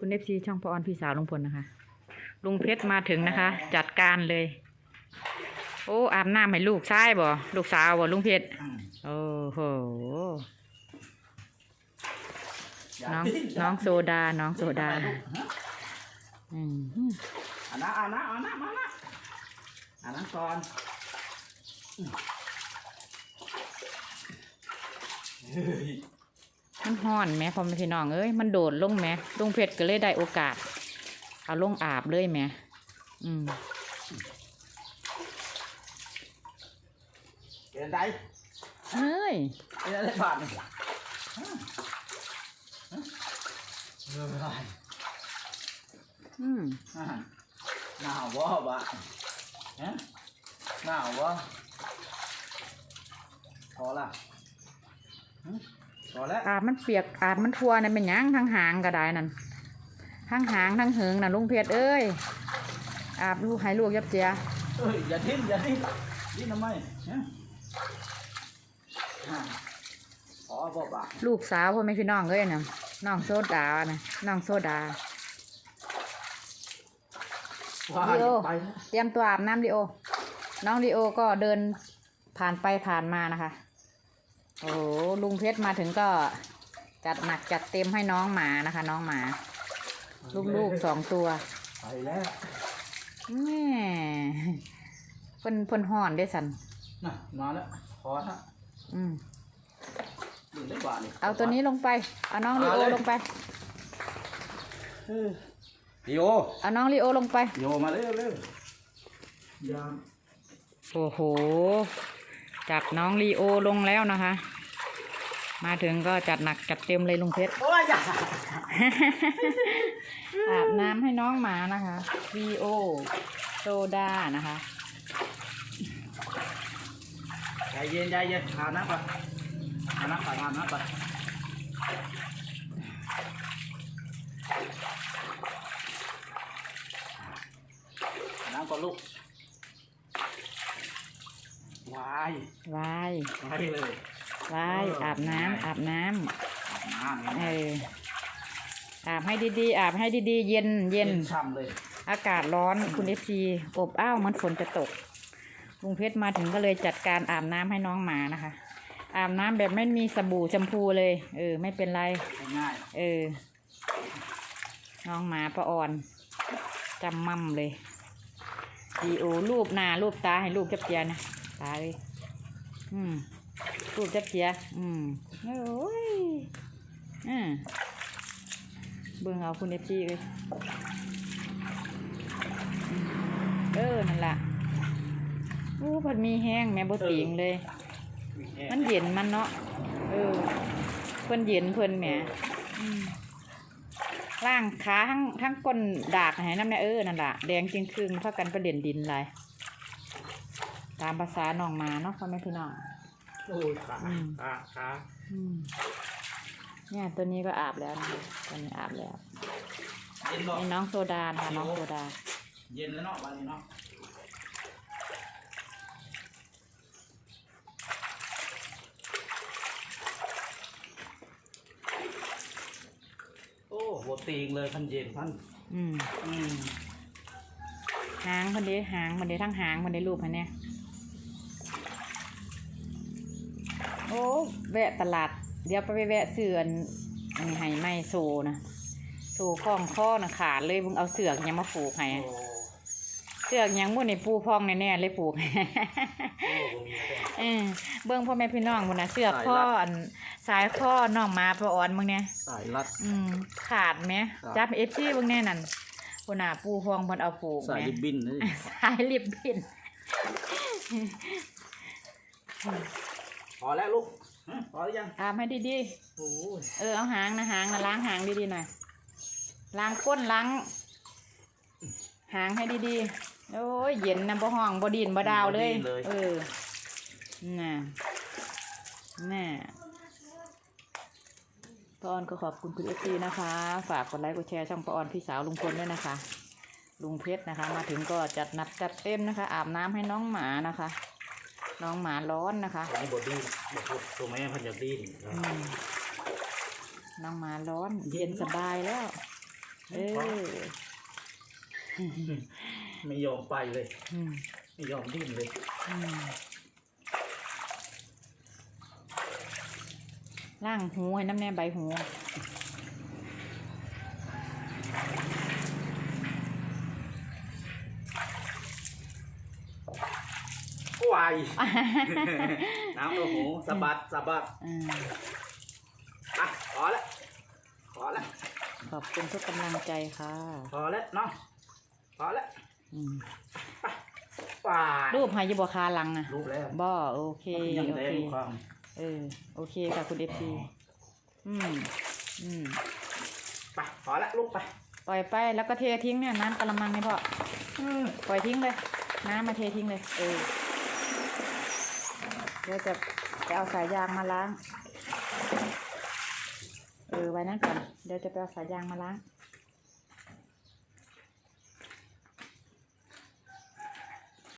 คุณเอฟซีช่องพอออนพี่สาวลุงพลนะคะ ลุงเพชรมาถึงนะคะ จัดการเลย โอ้อาบน้ำให้ลูกชายบ่ลูกสาวบ่ลุงเพชรโอ้โหน้องน้องโซดา น้องโซดาอืมอ่านะอ่านะอ่านะมานะอ่านะก่อนเฮ้ย มันห้อนแหม่พอแม่พี่น้องเอ้ยมันโดดลงแหม่ลุงเพชรก็เลยได้โอกาส เอาลงอาบเลยแหม่อืมเป็นไงเฮ้ยเป็นอะไรบาทนี่ฮะฮะเออไม่ได้อืมอ่าหนาววะบะฮะหนาววะพอละหึ พอแล้วอาบมันเปียกอาบมันทั่วนั่นเป็นหยังทั้งหางก็ได้นั่นทั้งหางทั้งเหิงน่ะลุงเพชรเอ้ยอาบลูกให้ลูกยับเจียเอ้ยอย่าทิ้งอย่าทิ้งทิ้งทำไมฮะอ่าพอบ่บะลูกสาวพ่อแม่พี่น้องเอ้ยน่ะน้องโซดาน่ะน้องโซดาว่าเดี๋ยวไปนะเตรียมตัวอาบน้ำลีโอ น้องลีโอก็เดินผ่านไปผ่านมานะคะ โอ้โหลุงเพชรมาถึงก็จัดหนักจัดเต็มให้น้องหมานะคะ น้องหมา ลูกๆสองตัวไปแล้วแม่เพิ่นเพิ่นห่อนได้สันน่ะมาแล้วพอฮะอืมดึงได้กว่านี่เอาตัวนี้ลงไป เอาน้องลีโอลงไปเออโยเอาน้องลีโอลงไปโยมาเร็วเร็วยามโอ้โห จับน้องลีโอลงแล้วนะคะ มาถึงก็จัดหนักจัดเต็มเลยลุงเพชร โอ้ยอย่าอาบน้ำให้น้องหมานะคะวีโอโซดานะคะ ใจเย็นใจเย็นอาบน้ำก่อนอาบน้ำก่อนอาบน้ำก่อนน้ำก่อนลูก วายวายวายเลยวายอาบน้ำอาบน้อาบน้ำำเอออาบให้ดีๆอาบให้ดีๆ เย็นเย็น ช่ำเลยอากาศร้อนคุณเอฟซีอบอ้าวเหมันฝนจะตกลุงเพชรมาถึงก็เลยจัดการอาบน้ำให้น้องหมานะคะ อาบน้ำแบบไม่มีสบู่แชมพูเลย เออ ไม่เป็นไร ง่ายเออ น้องหมาประอ่อนจำมั่มเลยดีโอรูปหน้ารูปตาให้รูปจับเจียนะ ตาเลยอืมรูปจับเจียอืมโอ้ยอ่าเบิ่งเอาคุณเอฟซีเลยอืมเออ นั่นล่ะอู้ผัดมีแห้งแม่บติงเลยๆมันเย็นมันเนาะ เออ เพิ่นเย็นเพิ่นแหมอืมล่างขาทั้งทั้งก้นดากให้น้ำเนี่ยเออ นั่นล่ะ แดงจริงครึ่งพากันประเด่นดินไร ตามภาษาน้องหมาเนาะพ่อแม่พี่น้อง โอ้ยขาอืม ขาขาอืมเนี่ยตัวนี้ก็อาบแล้วนะคะตัวนี้อาบแล้วเย็นบ่นี่น้องโซดานะคะน้องโซดา เย็นแล้วเนาะวันนี้เนาะโอ้โหตีงเลยพันเย็นพันอืมอืมหางมันเด้หางมันเด้ทั้งหางมันเด้รูปมันเนี่ยโอ้แวะตลาด เดี๋ยวไปแวะเสืออันอันนี้ให้ไม่โซนะโซข้องข้อนะขาดเลยมึงเอาเสือกยังมาผูกให้โอ้เสือกยังมุ่นในปูพองแน่ๆเลยผูกโอ้บ่มีแต่เออเบิ้งพ่อแม่พี่น้องมันนะเสือกข้ออันสายข้อน้องหมาประอ่อนมึงเนี่ยสายรัดอืมขาดไหมครับจับเอฟซีเบิ้งแน่นั่นคนน่ะปูพองเพิ่นเอาผูกสายแหมริบบิ้นนี่สายลิบบินพ อแล้วลูกฮะพอหรือยังอาบให้ดีโอ้ยๆ เออเอาหางนะหางนะล้างหางดีๆหน่อยล้างก้นล้างหางให้ดีๆ โอ้ยเย็นนะบ่ห้องบ่ดินบ่ดาวเลย เออ น่ะ น่ะป้าออนก็ขอบคุณคุณเอฟซีนะคะ ฝากกดไลค์กดแชร์ช่องป้าออนพี่สาวลุงพลด้วยนะคะ ลุงเพชรนะคะ มาถึงก็จัดหนักจัดเต็มนะคะ อาบน้ำให้น้องหมานะคะ น้องหมาร้อนนะคะอันนี้บอดี้ตัวแม่พันอยากดิ้นอืมน้องหมาร้อนเย็นสบายแล้ว เออไม่ยอมไปเลยอืมไม่ยอมดิ้นเลยอืมล่างหูให้น้ำแน่ใบหู น้ำตัวหูสะบัดสะบัดอืมอะพอแล้วพอแล้วขอบคุณทุกกำลังใจค่ะ พอแล้วเนาะพอแล้วอืมวายรูปหายบคาหลังอะรูปแล้วบ่โอเคยังโอแดเคงความเออโอเคค่ะคุณเอฟซีอืมอืมไปพอแล้วลูกไปปล่อยไปแล้วก็เททิ้งเนี่ยน้ำกระมังนี่พ่ออืมปล่อยทิ้งเลย น้ำมาเททิ้งเลย เออ เดี๋ยวจะไปเอาสายยางมาล้าง เออไว้นั่นก่อน เดี๋ยวจะไปเอาสายยางมาล้าง